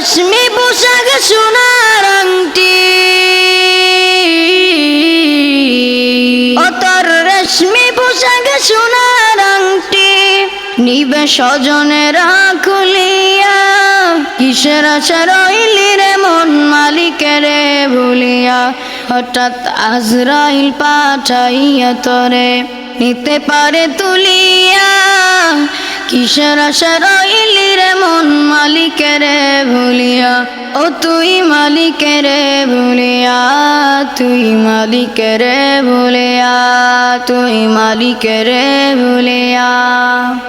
রেশমি পোশাক সোনার আংটি। ও তোর রেশমি পোশাক সোনার আংটি। নিবে স্বজনেরা খুলিয়া কিসের আশা রইলি রে মন মালিকের ভুলিয়া? হঠাৎ আজরাইল পাঠাইয়া তরে নিতে পারে তুলিয়া। কিসের সরাইলি রইলি রে মন মালিকের ভুলিয়া? ও তুই মালিকের ভুলিয়া, তুই মালিকের ভুলিয়া, তুই মালিকের ভুলিয়া।